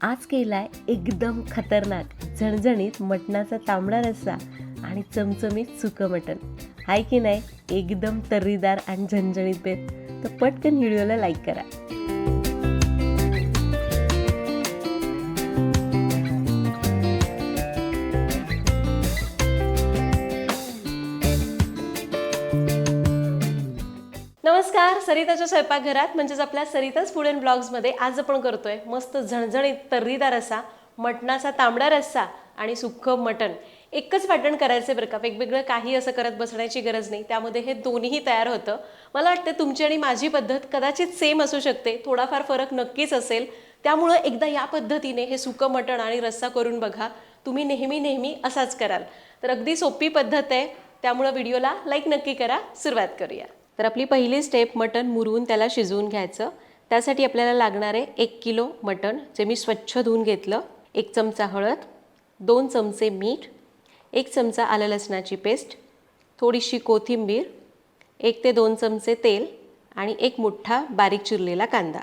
आज केलाय एकदम खतरनाक झणझणीत मटणाचा तांबडा रस्सा आणि चमचमीत सुकं मटण. हाय की नाही? एकदम तर्रीदार आणि झणझणीत बेत. तर पटकन व्हिडिओला लाईक करा. सरिताच्या स्वयंपाकघरात म्हणजेच आपल्या सरिताच फूड अँड ब्लॉग्समध्ये आज आपण करतोय. मस्त झणझणीत तर्रीदार रस्सा मटणाचा तांबडा रस्सा आणि सुक्कं मटण. एकच वाटण करायचं बरं का. वेगवेगळं काही असं करत बसण्याची गरज नाही. त्यामध्ये हे दोन्हीही तयार होतं. मला वाटतं तुमची आणि माझी पद्धत कदाचित सेम असू शकते. थोडाफार फरक नक्कीच असेल. त्यामुळं एकदा या पद्धतीने हे सुकं मटण आणि रस्सा करून बघा. तुम्ही नेहमी नेहमी असाच कराल. तर अगदी सोपी पद्धत आहे. त्यामुळं व्हिडिओला लाईक नक्की करा. सुरुवात करूया. तर आपली पहिली स्टेप मटण मुरवून त्याला शिजवून घ्यायचं. त्यासाठी आपल्याला लागणार आहे एक किलो मटण जे मी स्वच्छ धुवून घेतलं. एक चमचा हळद दोन चमचे मीठ एक चमचा आलं लसणाची पेस्ट थोडीशी कोथिंबीर एक ते दोन चमचे तेल आणि एक मोठा बारीक चिरलेला कांदा.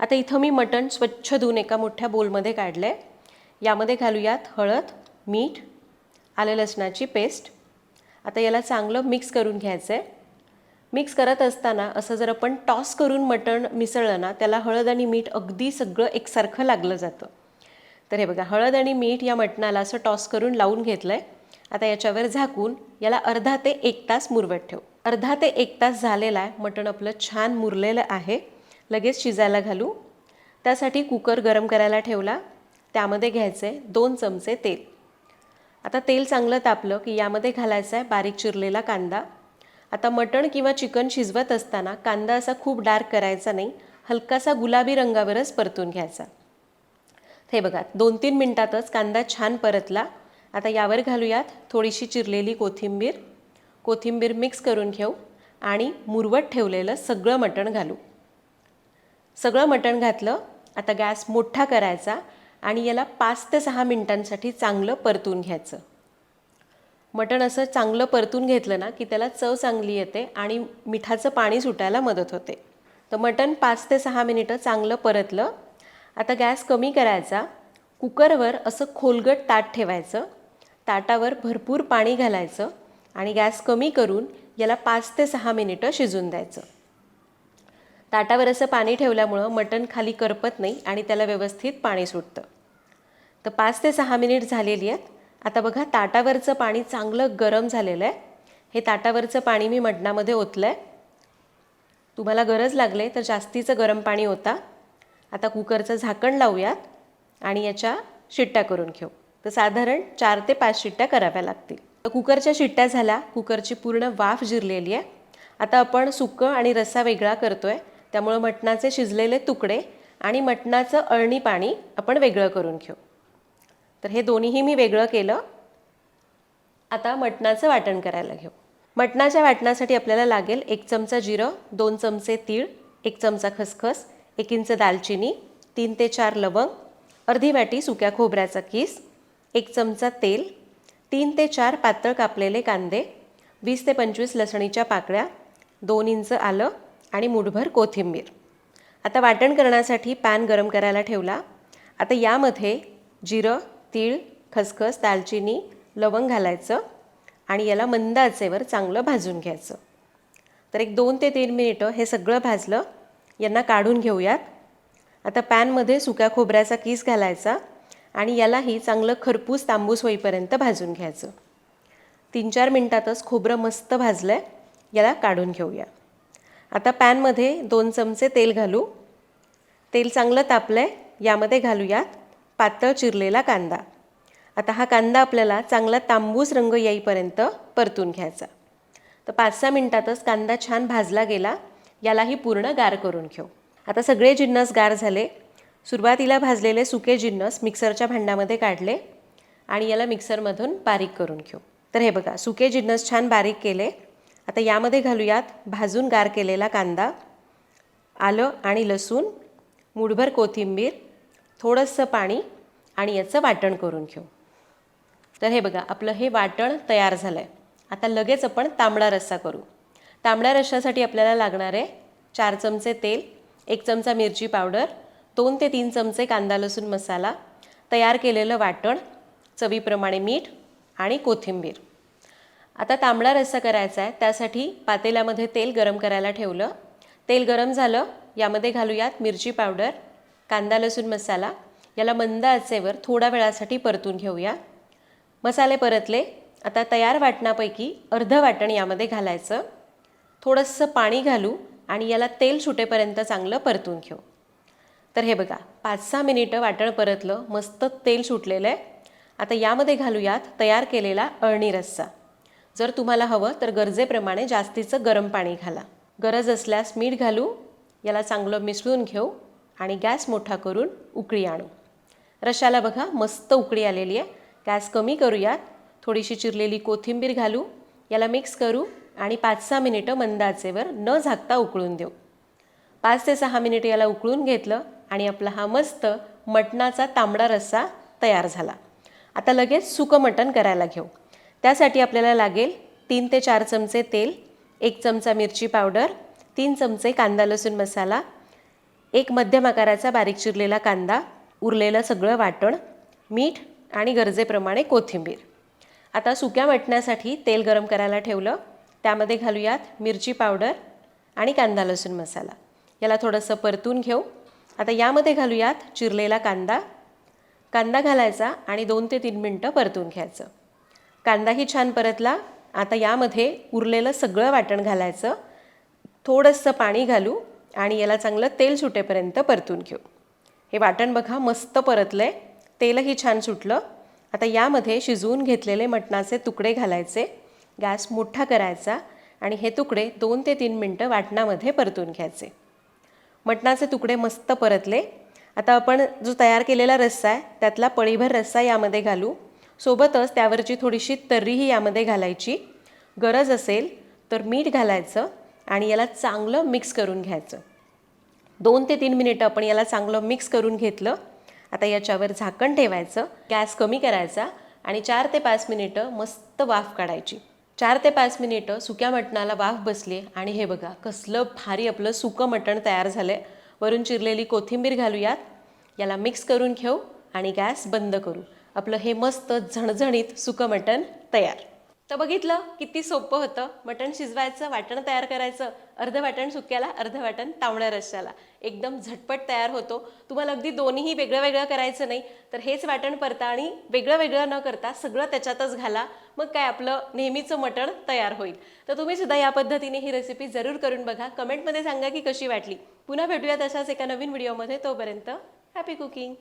आता इथं मी मटण स्वच्छ धुवून एका मोठ्या बोलमध्ये काढलं आहे यामध्ये घालूयात हळद मीठ आलं लसणाची पेस्ट. आता याला चांगलं मिक्स करून घ्यायचं आहे मिक्स करत असताना असं जर आपण टॉस करून मटण मिसळलं ना त्याला हळद आणि मीठ अगदी सगळं एकसारखं लागलं जातं. तर हे बघा हळद आणि मीठ या मटणाला असं टॉस करून लावून घेतलं आहे आता याच्यावर झाकून याला अर्धा ते एक तास मुरवत ठेव. अर्धा ते एक तास झालेला आहे मटण आपलं छान मुरलेलं आहे. लगेच शिजायला घालू. त्यासाठी कुकर गरम करायला ठेवला. त्यामध्ये घ्यायचं आहे दोन चमचे तेल. आता तेल चांगलं तापलं की यामध्ये घालायचं आहे बारीक चिरलेला कांदा. आता मटण किंवा चिकन शिजवत असताना कांदा असा खूप डार्क करायचा नाही हलकासा गुलाबी रंगावरच परतून घ्यायचा. हे बघा दोन तीन मिनटातच कांदा छान परतला. आता यावर घालूयात थोडीशी चिरलेली कोथिंबीर. कोथिंबीर मिक्स करून घेऊ आणि मुरवत ठेवलेलं सगळं मटण घालू. सगळं मटण घातलं आता गॅस मोठा करायचा आणि याला पाच ते सहा मिनिटांसाठी चांगलं परतून घ्यायचं. मटण असं चांगलं परतून घेतलं ना की त्याला चव चांगली येते आणि मिठाचं पाणी सुटायला मदत होते. तर मटण पाच ते सहा मिनिटं चांगलं परतलं. आता गॅस कमी करायचा. कुकरवर असं खोलगट ताट ठेवायचं. ताटावर भरपूर पाणी घालायचं आणि गॅस कमी करून याला पाच ते सहा मिनिटं शिजून द्यायचं. ताटावर असं पाणी ठेवल्यामुळं मटण खाली करपत नाही आणि त्याला व्यवस्थित पाणी सुटतं. तर पाच ते सहा मिनिट झालेली आहेत. आता बघा ताटावरचं पाणी चांगलं गरम झालेलं आहे. हे ताटावरचं पाणी मी मटणामध्ये ओतलं आहे तुम्हाला गरज लागले तर जास्तीचं गरम पाणी होता आता कुकरचं झाकण लावूयात आणि याच्या शिट्ट्या करून घेऊ. तर साधारण चार ते पाच शिट्ट्या कराव्या लागतील. तर कुकरच्या शिट्ट्या झाल्या. कुकरची पूर्ण वाफ जिरलेली आहे. आता आपण सुकं आणि रस्सा वेगळा करतो आहे त्यामुळं मटणाचे शिजलेले तुकडे आणि मटणाचं अळणी पाणी आपण वेगळं करून घेऊ. तर हे दोन्हीही मी वेगळं केलं. आता मटणाचं वाटण करायला घेऊ. मटणाच्या वाटणासाठी आपल्याला लागेल एक चमचा जिरं दोन चमचे तीळ एक चमचा खसखस एक इंच दालचिनी तीन ते चार लवंग अर्धी वाटी सुक्या खोबऱ्याचा किस एक चमचा तेल तीन ते चार पातळ कापलेले कांदे वीस ते पंचवीस लसणीच्या पाकळ्या दोन इंच आलं आणि मुठभर कोथिंबीर. आता वाटण करण्यासाठी पॅन गरम करायला ठेवला. आता यामध्ये जिरं तीळ खसखस दालचिनी लवंग घालायचं आणि याला मंद आचेवर चांगलं भाजून घ्यायचं. तर एक दोन ते तीन मिनिटं हे सगळं भाजलं यांना काढून घेऊयात. आता पॅनमध्ये सुक्या खोबऱ्याचा किस घालायचा आणि यालाही चांगलं खरपूस तांबूस होईपर्यंत भाजून घ्यायचं. तीन चार मिनटातच खोबरं मस्त भाजलं आहे याला काढून घेऊया. आता पॅनमध्ये दोन चमचे तेल घालू. तेल चांगलं तापलं आहे यामध्ये घालूयात. पातळ चिरलेला कांदा. आता हा कांदा आपल्याला चांगला तांबूस रंग येईपर्यंत परतून घ्यायचा. तर पाच सहा मिनटातच कांदा छान भाजला गेला यालाही पूर्ण गार करून घेऊ. आता सगळे जिन्नस गार झाले. सुरुवातीला भाजलेले सुके जिन्नस मिक्सरच्या भांड्यामध्ये काढले आणि याला मिक्सरमधून बारीक करून घेऊ. तर हे बघा सुके जिन्नस छान बारीक केले. आता यामध्ये घालूयात भाजून गार केलेला कांदा आलं आणि लसूण मुठभर कोथिंबीर थोडंसं पाणी आणि याचं वाटण करून घेऊ. तर हे बघा आपलं हे वाटण तयार झालं आहे आता लगेच आपण तांबडा रस्सा करू. तांबड्या रस्सासाठी आपल्याला लागणार आहे चार चमचे तेल एक चमचा मिरची पावडर दोन ते तीन चमचे कांदा लसूण मसाला तयार केलेलं वाटण चवीप्रमाणे मीठ आणि कोथिंबीर. आता तांबडा रस्सा करायचा आहे त्यासाठी पातेल्यामध्ये तेल गरम करायला ठेवलं. तेल गरम झालं यामध्ये घालूयात मिरची पावडर कांदा लसूण मसाला याला मंद आचेवर थोड्या वेळासाठी परतून घेऊया. मसाले परतले. आता तयार वाटणापैकी अर्धं वाटण यामध्ये घालायचं. थोडंसं पाणी घालू आणि याला तेल सुटेपर्यंत चांगलं परतून घेऊ. तर हे बघा पाच सहा मिनिटं वाटण परतलं मस्त तेल सुटलेलं आहे. आता यामध्ये घालूयात तयार केलेला अळणी रस्सा. जर तुम्हाला हवं तर गरजेप्रमाणे जास्तीचं गरम पाणी घाला. गरज असल्यास मीठ घालू याला चांगलं मिसळून घेऊ. आणि गॅस मोठा करून उकळी आणू. रशाला बघा मस्त उकळी आलेली आहे. गॅस कमी करूयात. थोडीशी चिरलेली कोथिंबीर घालू. याला मिक्स करू आणि पाच सहा मिनिटं मंद आचेवर न झाकता उकळून देऊ. पाच ते सहा मिनिट याला उकळून घेतलं आणि आपला हा मस्त मटणाचा तांबडा रस्सा तयार झाला. आता लगेच सुकं मटण करायला घेऊ. त्यासाठी आपल्याला लागेल तीन ते चार चमचे तेल एक चमचा मिरची पावडर तीन चमचे कांदा लसूण मसाला एक मध्यम आकाराचा बारीक चिरलेला कांदा उरलेलं सगळं वाटण मीठ आणि गरजेप्रमाणे कोथिंबीर. आता सुक्या मटण्यासाठी तेल गरम करायला ठेवलं. त्यामध्ये घालूयात मिरची पावडर आणि कांदा लसूण मसाला. याला थोडंसं परतून घेऊ. आता यामध्ये घालूयात चिरलेला कांदा. कांदा घालायचा आणि दोन ते तीन मिनटं परतून घ्यायचं. कांदाही छान परतला. आता यामध्ये उरलेलं सगळं वाटण घालायचं. थोडंसं पाणी घालू. आणि याला चांगलं तेल सुटेपर्यंत परतून घेऊ. हे वाटण बघा मस्त परतलं आहे तेलही छान सुटलं. आता यामध्ये शिजवून घेतलेले मटणाचे तुकडे घालायचे. गॅस मोठा करायचा आणि हे तुकडे दोन ते तीन मिनटं वाटणामध्ये परतून घ्यायचे. मटणाचे तुकडे मस्त परतले. आता आपण जो तयार केलेला रस्सा आहे त्यातला पळीभर रस्सा यामध्ये घालू. सोबतच त्यावरची थोडीशी तर्रीही यामध्ये घालायची. गरज असेल तर मीठ घालायचं. आणि याला चांगलं मिक्स करून घ्यायचं. दोन ते तीन मिनिटं आपण याला चांगलं मिक्स करून घेतलं. आता याच्यावर झाकण ठेवायचं. गॅस कमी करायचा आणि चार ते पाच मिनिटं मस्त वाफ काढायची. चार ते पाच मिनिटं सुक्या मटणाला वाफ बसली आणि हे बघा कसलं भारी आपलं सुकं मटण तयार झालं आहे वरून चिरलेली कोथिंबीर घालूयात. याला मिक्स करून घेऊ आणि गॅस बंद करू. आपलं हे मस्त झणझणीत सुकं मटण तयार. तर बघितलं किती सोपं होतं. मटण शिजवायचं वाटण तयार करायचं अर्ध वाटण सुक्याला अर्ध वाटण तांबड्या रश्श्याला. एकदम झटपट तयार होतो. तुम्हाला अगदी दोन्हीही वेगळं वेगळं करायचं नाही तर हेच वाटण परता आणि वेगळं वेगळं न करता सगळं त्याच्यातच घाला. मग काय आपलं नेहमीचं मटण तयार होईल. तर तुम्ही सुद्धा या पद्धतीने ही रेसिपी जरूर करून बघा. कमेंटमध्ये सांगा की कशी वाटली. पुन्हा भेटूया तशाच एका नवीन व्हिडिओमध्ये तोपर्यंत हॅपी कुकिंग